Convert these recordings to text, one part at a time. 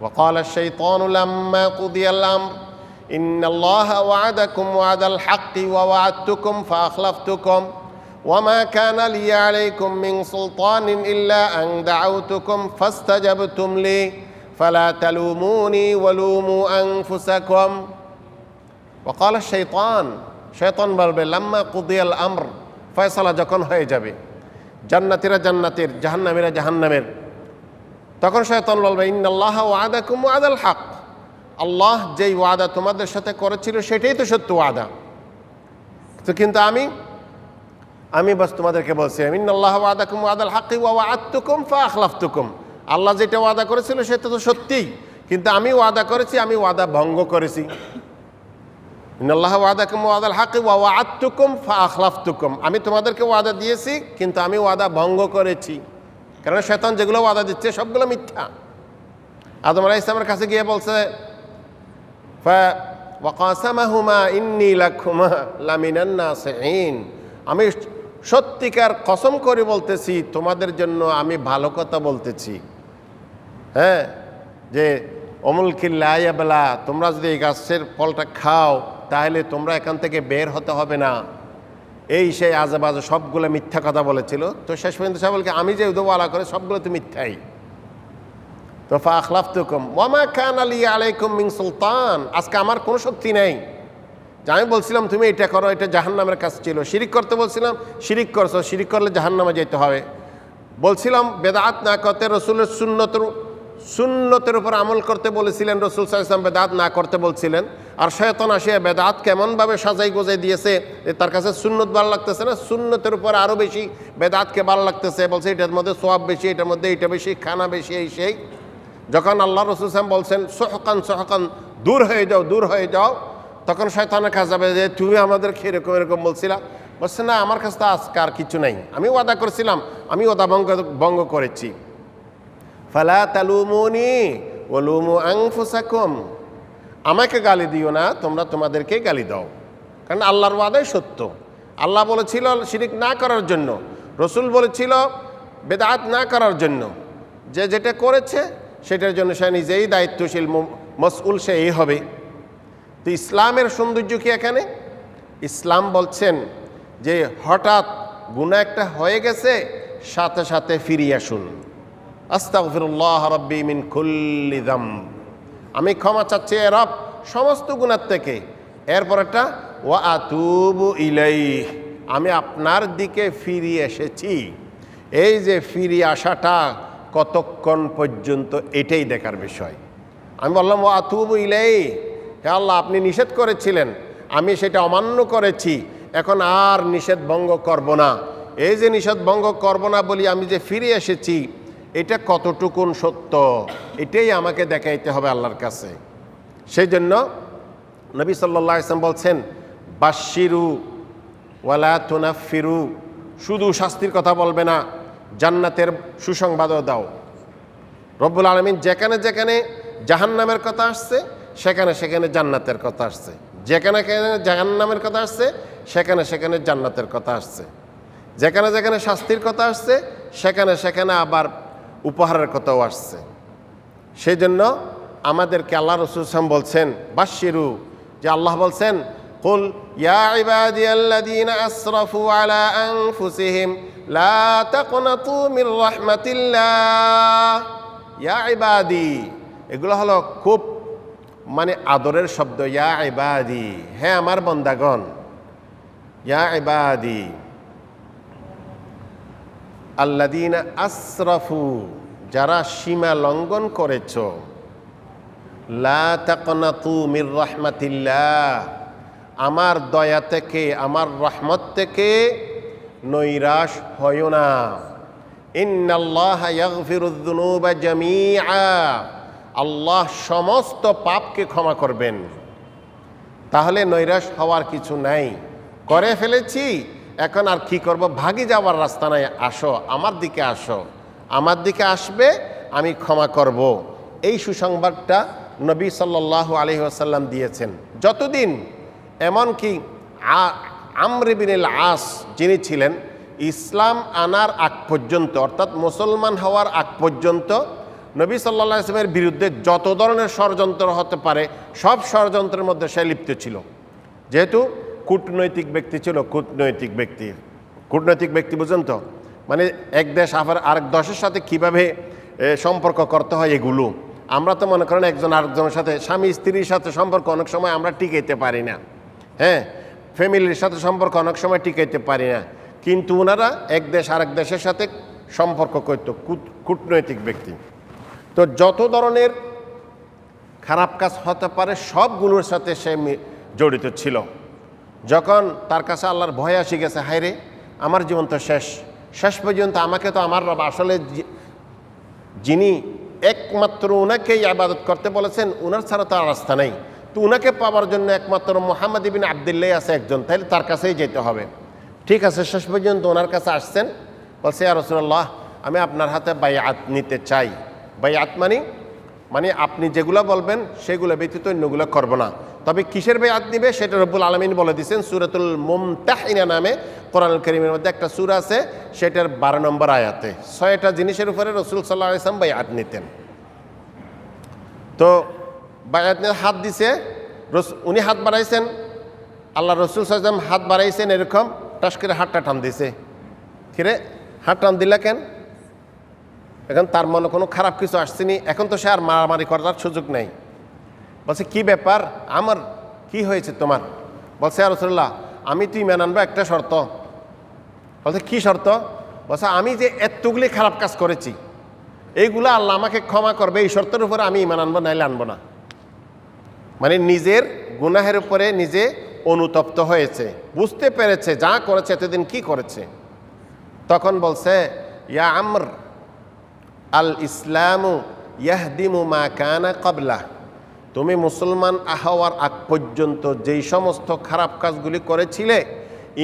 وقال الشيطان لما قضي الأمر إن الله وعدكم وعد الحق ووعدتكم فأخلفتكم وما كان لي عليكم من سلطان إلا أن دعوتكم فاستجبتم لي فلا تلوموني ولوموا أنفسكم وقال الشيطان শয়তান বলবে লাম্মা কুদিয়াল আমর ফয়সালা যখন হয়ে যাবে জান্নাতিরা জান্নাতের জাহান্নামীরা জাহান্নামের তখন শয়তান বলবে, ইন্নাল্লাহ ওয়াদাকুম ওয়াদাল হক। আল্লাহ যেই ওয়াদা তোমাদের সাথে করেছিল সেটাই তো সত্য ওয়াদা। তো কিন্তু আমি আমি বাস তোমাদেরকে বলছি, ইন্নাল্লাহ ওয়াদাকুম ওয়াদাল হাকি ওয়া ওয়াদতুকুম ফা আখলাফতুকুম। আল্লাহ যেটা ওয়াদা করেছিল সেটা তো সত্যিই, কিন্তু আমি ওয়াদা করেছি, আমি ওয়াদা ভঙ্গ করেছি। ইন্নাল্লাহ ওয়াদাকুম ওয়াদাল হাকি ওয়া ওয়াদতুকুম ফা আখলাফতুকুম। আমি তোমাদেরকে ওয়াদা দিয়েছি, কিন্তু আমি ওয়াদা ভঙ্গ করেছি। কারণ শয়তান যেগুলো ওয়াদা দিচ্ছে সবগুলো মিথ্যা। আদম আলাহ ইসলামের কাছে গিয়ে বলছে আমি সত্যিকার কসম করে বলতেছি, তোমাদের জন্য আমি ভালো কথা বলতেছি। হ্যাঁ যে অমুল কিল্লাইয়াবেলা তোমরা যদি এই গাছের ফলটা খাও, তাহলে তোমরা এখান থেকে বের হতে হবে না। এই সেই আজেবাজে সবগুলো মিথ্যা কথা বলেছিল। তো শেষ পর্যন্ত সাহেব বলকে আমি যে উদওয়ালা করে সবগুলো তো মিথ্যাই। তো ফা আখলাফতুকুম, ওয়ামা খান আলী আলাইকুম মিং সুলতান। আজকে আমার কোনো শক্তি নেই। যে আমি বলছিলাম, তুমি এটা করো, এটা জাহান্নামের কাজ ছিল। শিরিক করতে বলছিলাম, শিরিক করছ, শিরিক করলে জাহান্নামে যেতে হবে। বলছিলাম, বেদাত না করতে রসুলের সুন্নতর, সুন্নতের উপর আমল করতে বলেছিলেন রসুল সাল্লাম বেদাত না করতে বলছিলেন। আর শয়তন আসিয়া বেদাত কেমনভাবে সাজাই গোজাই দিয়েছে তার কাছে সুন্নত ভালো লাগতেছে না? সুন্নতের উপর আরও বেশি বেদাতকে ভালো লাগতেছে, বলছে এটার মধ্যে সোয়াব বেশি, এটার মধ্যে এটা বেশি, খানা বেশি, এই সেই। যখন আল্লাহ রসুল সাহেব বলছেন, সহকান সহকান, দূর হয়ে যাও, দূর হয়ে যাও, তখন শয়তানের কাছে যাবে যে, তুমি আমাদেরকে এরকম এরকম বলছিলা? বলছে, না, আমার কাছে তো আজকে আর কিছু নাই। আমি ওয়াদা করেছিলাম, আমি ওদা ভঙ্গ ভঙ্গ করেছি। ফালা তালুমুনি ওলুমু আংফুসাকুম আমাকে গালি দিও না, তোমরা তোমাদেরকে গালি দাও। কারণ আল্লাহর ওয়াদাই সত্য। আল্লাহ বলেছিল শিরিক না করার জন্য। রসুল বলেছিল বেদাত না করার জন্য। যে যেটা করেছে, সেটার জন্য সে নিজেই দায়িত্বশীল মসউল সে এই হবে। তো ইসলামের সৌন্দর্য কি এখানে? ইসলাম বলছেন যে হঠাৎ গুণা একটা হয়ে গেছে, সাথে সাথে ফিরিয়ে আসুন। আস্তাগফিরুল্লাহ রব্বি মিন কুল্লি দাম আমি ক্ষমা চাচ্ছি এ রব সমস্ত গুণার থেকে। এরপর একটা ও আতুবু ইলাই আমি আপনার দিকে ফিরিয়ে এসেছি। এই যে ফিরিয়ে আসাটা কতক্ষণ পর্যন্ত এটাই দেখার বিষয়। আমি বললাম ও আতুবু ইলাই হে আল্লাহ, আপনি নিষেধ করেছিলেন। আমি সেটা অমান্য করেছি। এখন আর নিষেধ ভঙ্গ করব না। এই যে নিষেধ ভঙ্গ করব না বলি আমি যে ফিরে এসেছি এটা কতটুকুন সত্য? এটাই আমাকে দেখাইতে হবে আল্লাহর কাছে। সেই জন্য নবী সাল্লাহ ইসলাম বলছেন বাশিরু ওয়ালা তুনাফিরু। শুধু শাস্তির কথা বলবে না, জান্নাতের সুসংবাদও দাও। রব্বুল আলমিন যেখানে যেখানে জাহান্নামের কথা আসছে, সেখানে সেখানে জান্নাতের কথা আসছে। যেখানে যেখানে জাহান্নামের কথা আসছে, সেখানে সেখানে জান্নাতের কথা আসছে। যেখানে যেখানে শাস্তির কথা আসছে, সেখানে সেখানে আবার উপহারের কথাও আসছে। সেই জন্য আমাদেরকে আল্লাহ রসুল সাম বলছেন বাশিরু যে আল্লাহ বলছেন ইবাদি, এগুলো হলো খুব মানে আদরের শব্দ, ইয়া ইবাদি। হ্যাঁ আমার বন্দাগণ, ইয়া ইবাদি। আল্লাদিন আসরাফু, যারা সীমা লঙ্ঘন করেছ। লা রাহমাতিল্লাহ, আমার দয়া থেকে, আমার রহমত থেকে নৈরাশ হয় না। আল্লাহ সমস্ত পাপকে ক্ষমা করবেন। তাহলে নৈরাশ হওয়ার কিছু নাই। করে ফেলেছি এখন আর কি করব? ভাগি যাওয়ার রাস্তা নাই। আসো, আমার দিকে আসো। আমার দিকে আসবে, আমি ক্ষমা করব। এই সুসংবাদটা নবী সাল্লাহ আলহি আসাল্লাম দিয়েছেন। যতদিন এমনকি আমরিবিনিল আস যিনি ছিলেন, ইসলাম আনার আগ পর্যন্ত, অর্থাৎ মুসলমান হওয়ার আগ পর্যন্ত, নবী সাল্লাহ ইসলামের বিরুদ্ধে যত ধরনের ষড়যন্ত্র হতে পারে, সব ষড়যন্ত্রের মধ্যে সে লিপ্ত ছিল। যেহেতু কূটনৈতিক ব্যক্তি ছিল, কূটনৈতিক ব্যক্তি। কূটনৈতিক ব্যক্তি বুঝুন তো? মানে এক দেশ আবার আরেক দেশের সাথে কীভাবে সম্পর্ক করতে হয় এগুলো? আমরা তো মনে করেন একজন আরেকজনের সাথে, স্বামী স্ত্রীর সাথে সম্পর্ক অনেক সময় আমরা টিকাইতে পারি না। হ্যাঁ? ফ্যামিলির সাথে সম্পর্ক অনেক সময় টিকাইতে পারি না। কিন্তু ওনারা এক দেশ আরেক দেশের সাথে সম্পর্ক করত, কূট- কূটনৈতিক ব্যক্তি। তো যত ধরনের খারাপ কাজ হতে পারে, সবগুলোর সাথে সে জড়িত ছিল। যখন তার কাছে আল্লাহর ভয় আসি গেছে, হায়রে, আমার জীবন তো শেষ। শেষ পর্যন্ত আমাকে তো আমার রব আসলে যিনি একমাত্র ওনাকেই আবাদত করতে বলেছেন ওনার ছাড়া তো আর রাস্তা নেই। তো ওনাকে পাওয়ার জন্য একমাত্র মোহাম্মদ ইবিন আবদুল্লাহ আছে একজন তাহলে তার কাছেই যেতে হবে। ঠিক আছে, শেষ পর্যন্ত ওনার কাছে আসছেন, বলছে আর রসুল্লাহ আমি আপনার হাতে বাইয়াত নিতে চাই। বাইয়াত মানে মানে আপনি যেগুলো বলবেন, সেগুলো ব্যতীত অন্যগুলো করব না। তবে কিসের বেয়াত নিবে সেটা রব্বুল আলমিন বলে দিয়েছেন সুরাতুল মুমতাহিনা নামে কোরআন করিমের মধ্যে একটা সুর আছে, সেটার বারো নম্বর আয়াতে। ছয়টা জিনিসের উপরে রসুল সাল্লাহ ইসলাম বায়াত নিতেন। তো বায়াত নিয়ে হাত দিছে উনি হাত বাড়াইছেন, আল্লাহ রসুল সাল্লাম হাত বাড়াইছেন এরকম, টাস করে হাতটা টান দিছে। কিরে, হাত টান দিলা কেন? এখন তার মনে কোনো খারাপ কিছু আসছেনি এখন তো সে আর মারামারি করার সুযোগ নেই। বলছে, কি ব্যাপার? আমার কি হয়েছে তোমার? বলছে আর রসুল্লাহ আমি তুই মেনে আনব একটা শর্ত। বলছে, কি শর্ত? বলছে, আমি যে এতগুলি খারাপ কাজ করেছি এইগুলো আল্লাহ আমাকে ক্ষমা করবে, এই শর্তের উপরে আমি ইমান আনব, নাইলে আনব না। মানে নিজের গুনাহের উপরে নিজে অনুতপ্ত হয়েছে, বুঝতে পেরেছে, যা করেছে, এতদিন কি করেছে। তখন বলছে, ইয়া আমর আল ইসলামু ইয়াহদিমু মা কানা কবলা তুমি মুসলমান আহওয়ার আগ পর্যন্ত যেই সমস্ত খারাপ কাজগুলি করেছিলে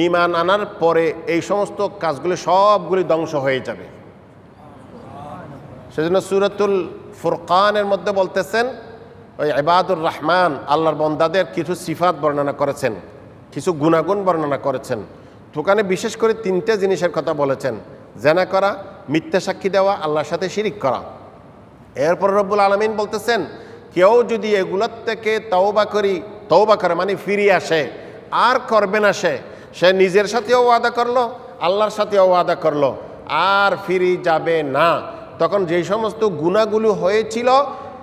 ইমান আনার পরে এই সমস্ত কাজগুলি সবগুলি ধ্বংস হয়ে যাবে। সেজন্য সুরাতুল ফুরকানের মধ্যে বলতেছেন, ওই ইবাদুর রহমান আল্লাহর বন্দাদের কিছু সিফাত বর্ণনা করেছেন, কিছু গুণাগুণ বর্ণনা করেছেন। ওখানে বিশেষ করে তিনটে জিনিসের কথা বলেছেন, জেনা করা, মিথ্যা সাক্ষী দেওয়া, আল্লাহর সাথে শিরিক করা। এরপর রব্বুল আলমিন বলতেছেন কেউ যদি এগুলোর থেকে তওবা করি, তওবা করে মানে ফিরিয়ে আসে, আর করবে না সে সে নিজের সাথেও ওয়াদা করল, আল্লাহর সাথেও ওয়াদা করল, আর ফিরি যাবে না। তখন যেই সমস্ত গুণাগুলো হয়েছিল,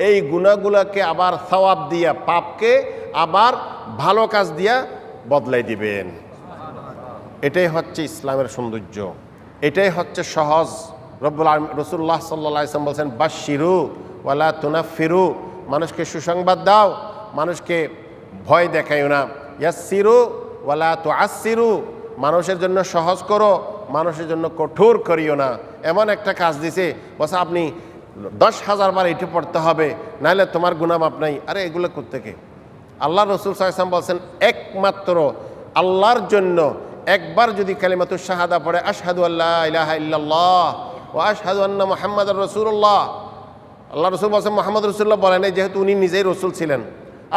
এই গুণাগুলোকে আবার সওয়াব দিয়া পাপকে আবার ভালো কাজ দিয়া বদলাই দিবেন। এটাই হচ্ছে ইসলামের সৌন্দর্য। এটাই হচ্ছে সহজ। রব্বুল রসুল্লাহ সাল্লাহ ইসলাম বলছেন বাশিরু ওয়ালা তুনাফিরু। মানুষকে সুসংবাদ দাও, মানুষকে ভয় দেখাইও না। ইয়াসিরু ওয়ালা তো আসিরু মানুষের জন্য সহজ করো, মানুষের জন্য কঠোর করিও না। এমন একটা কাজ দিছে, বসা আপনি দশ হাজার বার এটি পড়তে হবে নাহলে তোমার গুণামাপ নাই। আরে এগুলো করতে থেকে আল্লাহ রসুল সাল্লাম বলছেন, একমাত্র আল্লাহর জন্য একবার যদি কালিমাতুর শাহাদা পড়ে, আশহাদু আল্লাহ ইলাহা ইল্লাল্লাহ ও আশহাদু আন্না মোহাম্মদ রসুল্লাহ আল্লাহ রসুল বলছেন, মোহাম্মদ রসুল্লাহ বলেন যেহেতু উনি নিজেই রসুল ছিলেন।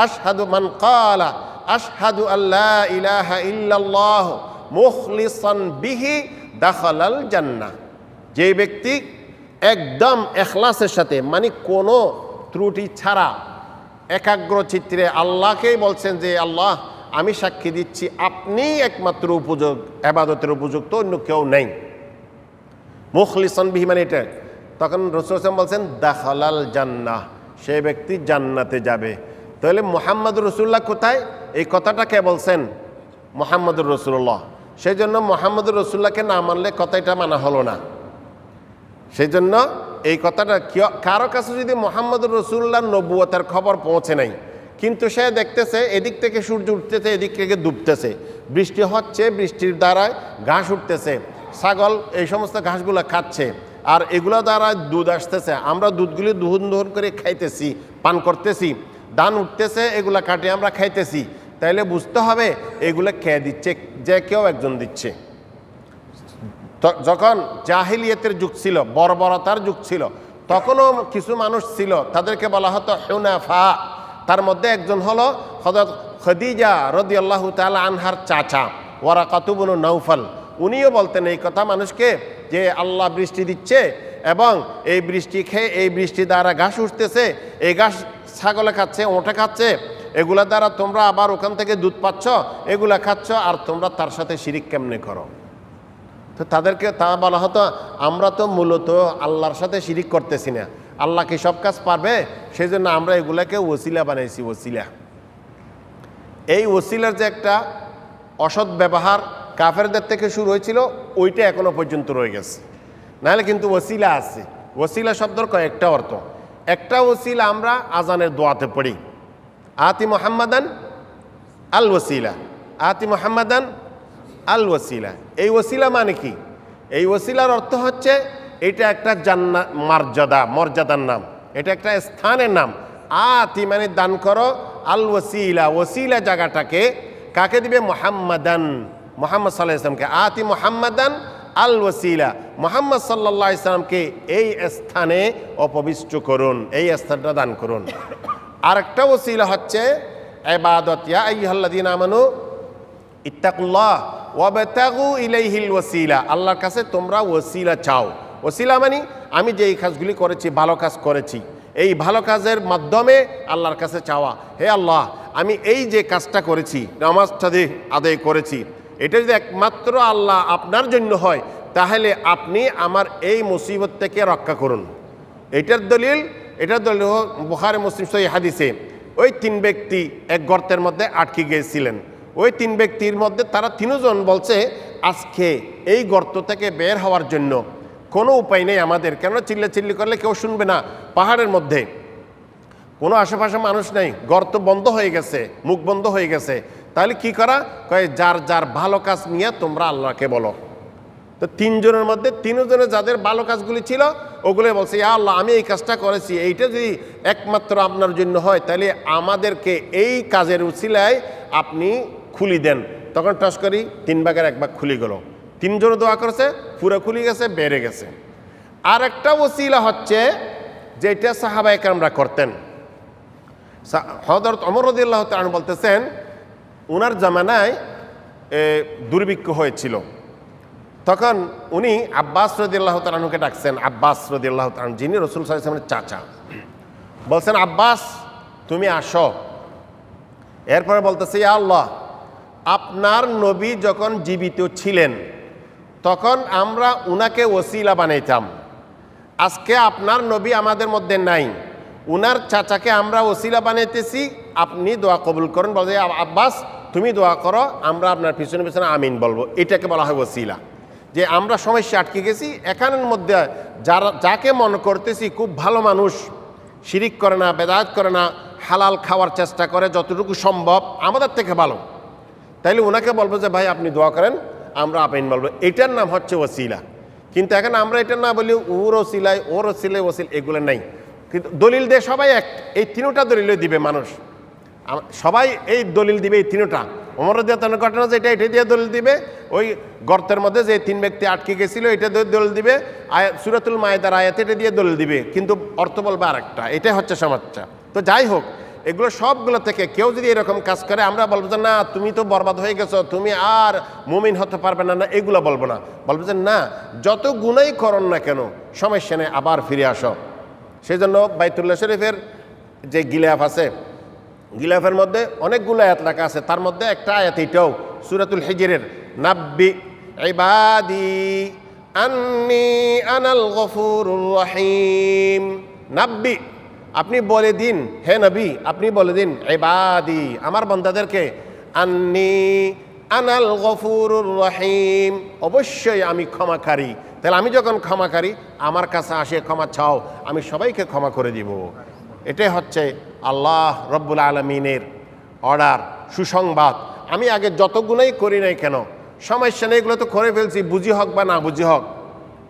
আশহাদু মান কালা আশহাদু আল্লাহ ইলাহা ইল্লাল্লাহ মুখলিসান বিহি দাখালাল জান্নাহ। যে ব্যক্তি একদম এখলাসের সাথে মানে কোনো ত্রুটি ছাড়া একাগ্র চিত্রে আল্লাহকেই বলছেন যে, আল্লাহ, আমি সাক্ষী দিচ্ছি আপনি একমাত্র উপযোগ আবাদতের উপযুক্ত, অন্য কেউ নেই। মুখলিসন বিহি মানে এটা। তখন রসুল হাসান বলছেন, দাখালাল জান্নাহ, সে ব্যক্তি জান্নাতে যাবে। তাহলে মোহাম্মদ রসুল্লাহ কোথায়? এই কথাটা কে বলছেন? মোহাম্মদুর রসুল্লাহ সেই জন্য মোহাম্মদুর রসুল্লাহকে না মানলে কথাটা মানা হলো না। সেই জন্য এই কথাটা কারও কাছে যদি মোহাম্মদুর রসুল্লাহ নবুয়তার খবর পৌঁছে নাই, কিন্তু সে দেখতেছে এদিক থেকে সূর্য উঠতেছে, এদিক থেকে ডুবতেছে, বৃষ্টি হচ্ছে, বৃষ্টির দ্বারায় ঘাস উঠতেছে, ছাগল এই সমস্ত ঘাসগুলো খাচ্ছে আর এগুলো দ্বারা দুধ আসতেছে। আমরা দুধগুলি দুহন দুহন করে খাইতেছি, পান করতেছি, দান উঠতেছে, এগুলা কাটে আমরা খাইতেছি। তাইলে বুঝতে হবে এগুলো খেয়ে দিচ্ছে, যে কেউ একজন দিচ্ছে। যখন জাহিলিয়তের যুগ ছিল, বর্বরতার যুগ ছিল, তখনও কিছু মানুষ ছিল, তাদেরকে বলা হতো হেউনাফা তার মধ্যে একজন হলো হজরত খদিজা রদি আল্লাহ তালা আনহার চাচা ওরা কাতুবনু নৌফল উনিও বলতেন এই কথা মানুষকে যে আল্লাহ বৃষ্টি দিচ্ছে এবং এই বৃষ্টি খেয়ে এই বৃষ্টি দ্বারা ঘাস উঠতেছে, এই ঘাস ছাগলে খাচ্ছে ওঁটে খাচ্ছে, এগুলা দ্বারা তোমরা আবার ওখান থেকে দুধ পাচ্ছ, এগুলা খাচ্ছ, আর তোমরা তার সাথে শিরিক কেমনে করো? তো তাদেরকে তা বলা হতো, আমরা তো মূলত আল্লাহর সাথে শিরিক করতেছি না। আল্লাহ কি সব কাজ পারবে? সেই জন্য আমরা এগুলাকে ওসিলা বানাইছি, ওসিলা। এই ওসিলার যে একটা অসৎ ব্যবহার কাফেরদের থেকে শুরু হয়েছিল, ওইটা এখনও পর্যন্ত রয়ে গেছে। নাহলে কিন্তু ওসিলা আছে। ওসিলা শব্দর কয়েকটা অর্থ। একটা ওসিলা আমরা আজানের দোয়াতে পড়ি। আতি মোহাম্মদান আল ওসিলা। আতি মোহাম্মদান আল ওসিলা। এই ওসিলা মানে কি? এই ওসিলার অর্থ হচ্ছে, এটা একটা জান্না মর্যাদা, মর্যাদার নাম। এটা একটা স্থানের নাম। আতি মানে দান করো, আল ওসিলা। ওসিলা জায়গাটাকে কাকে দিবে? মোহাম্মদান। মোহাম্মদ সাল্লাহ ইসলামকে আতি মোহাম্মদান আল ওসিলা মোহাম্মদ সাল্লাহ ইসলামকে এই স্থানে অপবিষ্ট করুন, এই স্থানটা দান করুন। আরেকটা ওসিলা হচ্ছে এবাদত ইয়া আমানু ইত্তাকুল্লাহ ওয়াবতাগু ইলাইহিল ওয়াসিলা। আল্লাহর কাছে তোমরা ওসিলা চাও। ওসিলা মানে আমি যে এই কাজগুলি করেছি, ভালো কাজ করেছি। এই ভালো কাজের মাধ্যমে আল্লাহর কাছে চাওয়া। হে আল্লাহ, আমি এই যে কাজটা করেছি, নামাজটা দিয়ে আদায় করেছি এটা যদি একমাত্র আল্লাহ আপনার জন্য হয়, তাহলে আপনি আমার এই মুসিবত থেকে রক্ষা করুন। এটার দলিল এটার দলিল বুখারে, মুসলিম সহি হাদিসে, ওই তিন ব্যক্তি এক গর্তের মধ্যে আটকে গিয়েছিলেন। ওই তিন ব্যক্তির মধ্যে তারা তিনজন বলছে, আজকে এই গর্ত থেকে বের হওয়ার জন্য কোনো উপায় নেই আমাদের। কেন চিল্লা চিল্লি করলে কেউ শুনবে না পাহাড়ের মধ্যে। কোনো আশেপাশে মানুষ নেই। গর্ত বন্ধ হয়ে গেছে, মুখ বন্ধ হয়ে গেছে। তাহলে কি করা? কয়ে, যার যার ভালো কাজ নিয়ে তোমরা আল্লাহকে বলো। তো তিনজনের মধ্যে, তিনজনের যাদের ভালো কাজগুলি ছিল ওগুলো বলছে, ইয়া আল্লাহ, আমি এই কাজটা করেছি। এইটা যদি একমাত্র আপনার জন্য হয়, তাহলে আমাদেরকে এই কাজের উচিলায় আপনি খুলি দেন। তখন টস করি, তিন ভাগের এক ভাগ খুলি গেল। তিনজনে দোয়া করেছে, পুরো খুলি গেছে, বেড়ে গেছে। আর একটা ওসিলা হচ্ছে, যেটা সাহাবাহিক আমরা করতেন। হজরত অমর রদিল্লাহ বলতেছেন উনার জামানায় দুর্ভিক্ষ হয়েছিল। তখন উনি আব্বাস রদিল্লাহ তালানুকে ডাকছেন। আব্বাস রদিল্লাহ তালান যিনি রসুল সাল্লামের চাচা। বলছেন, আব্বাস, তুমি আসো। এরপরে বলতেছে আল্লাহ, আপনার নবী যখন জীবিত ছিলেন, তখন আমরা উনাকে ওসিলা বানাইতাম। আজকে আপনার নবী আমাদের মধ্যে নাই। উনার চাচাকে আমরা ওসিলা বানাইতেছি। আপনি দোয়া কবুল করেন। বলছে আব্বাস তুমি দোয়া করো, আমরা আপনার পিছনে পিছনে আমিন বলব। এটাকে বলা হয় ওসিলা। যে আমরা সমস্যা আটকে গেছি, এখানের মধ্যে যারা যাকে মনে করতেছি, খুব ভালো মানুষ, শিরিক করে না, বেদায়ত করে না, হালাল খাওয়ার চেষ্টা করে, যতটুকু সম্ভব, আমাদের থেকে ভালো। তাইলে ওনাকে বলব যে, ভাই, আপনি দোয়া করেন, আমরা আপিন বলব। এটার নাম হচ্ছে ওসিলা। কিন্তু এখন আমরা এটা না বলি ওর ওসিলায় ওর ওসিলায় ওসিল, এগুলো নাই। কিন্তু দলিল দিয়ে সবাই এক এই তিনটা দলিল দিবে মানুষ। সবাই এই দলিল দিবে, এই তিনটা। অমর দিয়ে ঘটনা যেটা, এটা দিয়ে দলিল দিবে। ওই গর্তের মধ্যে যে তিন ব্যক্তি আটকে গেছিল, এটা দিয়ে দলিল দিবে। আয় সুরাতুল মায়েদার আয়াত এটা দিয়ে দলিল দিবে। কিন্তু অর্থ বলবে আরেকটা, এটাই হচ্ছে সমস্যা তো যাই হোক, এগুলো সবগুলো থেকে কেউ যদি এরকম কাজ করে, আমরা বলব যে, না, তুমি তো বরবাদ হয়ে গেছো, তুমি আর মুমিন হতে পারবে না। না, এগুলো বলব না। বলব যে, না, যত গুণাই করন না কেন সমস্যা নেই আবার ফিরে আসো। সেই জন্য বাইতুল্লাহ শরীফের যে গিলাফ আছে গিলাফের মধ্যে অনেকগুলো আয়াত লেখা আছে। তার মধ্যে একটা আয়াত এটাও, সুরাতুল হিজরের, নাব্বি, ইবাদি আন্নি আনাল গফুর রহিম। নাব্বি, আপনি বলে দিন, হে নবী, আপনি বলে দিন, ইবাদি, আমার বন্দাদেরকে আন্নি আনাল গফুর রহিম। অবশ্যই আমি ক্ষমাকারী। তাহলে আমি যখন ক্ষমাকারী, আমার কাছে আসে ক্ষমা চাও, আমি সবাইকে ক্ষমা করে দিব। এটাই হচ্ছে আল্লাহ রব্বুল আলমিনের অর্ডার, সুসংবাদ। আমি আগে যত গুণাই করি নাই কেন সমস্যা নেই, এগুলো তো করে ফেলছি, বুঝি হোক বা না বুঝি হোক।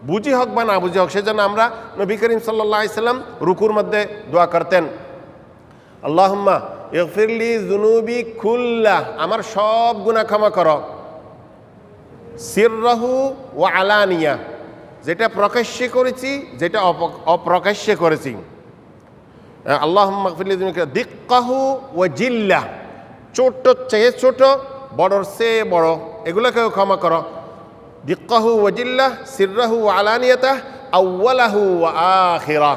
বুঝি হোক বা না বুঝি হোক, সেজন্য আমরা নবী করিম সাল্লাহ ইসলাম রুকুর মধ্যে দোয়া করতেন। আল্লাহম্মা ইগফিরলি জুনুবি খুল্লা আমার সব গুণা ক্ষমা করো। সিররাহু ও আলানিয়া, যেটা প্রকাশ্যে করেছি, যেটা অপ- অপ্রকাশ্যে করেছি। আল্লাহ দিক্কাহু ও জিল্লা ছোট চেয়ে ছোট, বড়র সে বড়, এগুলোকেও ক্ষমা করো। দিক্কাহু ওয়াজিল্লা সিররাহু আলানিয়াতা আউ্লাহু আখিরা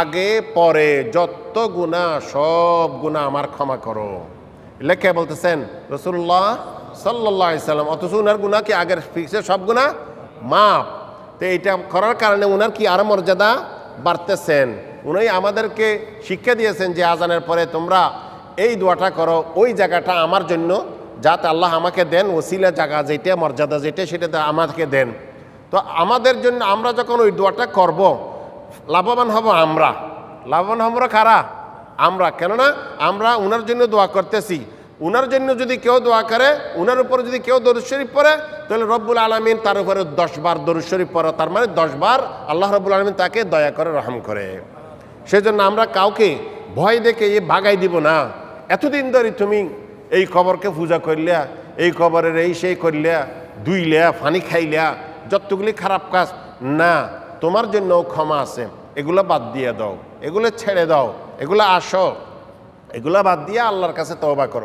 আগে, পরে, যত গুণা সব গুণা আমার ক্ষমা করো। লেখে বলতেছেন? রসুল্লাহ সাল্লাহ সাল্লাম। অথচ উনার গুণা কি আগের ফিক্সে সব গুণা মাপ তো এইটা করার কারণে উনার কি আরও মর্যাদা বাড়তেছেন। উনি আমাদেরকে শিক্ষা দিয়েছেন যে আজানের পরে তোমরা এই দোয়াটা করো, ওই জায়গাটা আমার জন্য, যাতে আল্লাহ আমাকে দেন, ওসিলা জায়গা যেটা, মর্যাদা যেটা, সেটা আমাকে দেন। তো আমাদের জন্য আমরা যখন ওই দোয়াটা করব, লাভবান হব আমরা। লাভবান হব কারা? আমরা। কেননা আমরা উনার জন্য দোয়া করতেছি। উনার জন্য যদি কেউ দোয়া করে, উনার উপরে যদি কেউ দরুদ শরীফ পড়ে, তাহলে রব্বুল আলমিন তার উপরে দশ বার দরুদ শরীফ পড়ে। তার মানে দশ বার আল্লাহ রব্বুল আলমিন তাকে দয়া করে রহম করে। সেজন্য আমরা কাউকে ভয় দেখে এ ভাগাই দিব না। এতদিন ধরে তুমি এই কবরকে পূজা করলিয়া এই কবরের এই সেই করলিয়া দুইলিয়া ফানি খাইলিয়া যতগুলি খারাপ কাজ, না, তোমার জন্য ক্ষমা আছে। এগুলো বাদ দিয়ে দাও, এগুলো ছেড়ে দাও, এগুলো আসো, এগুলো বাদ দিয়ে আল্লাহর কাছে তওবা করো।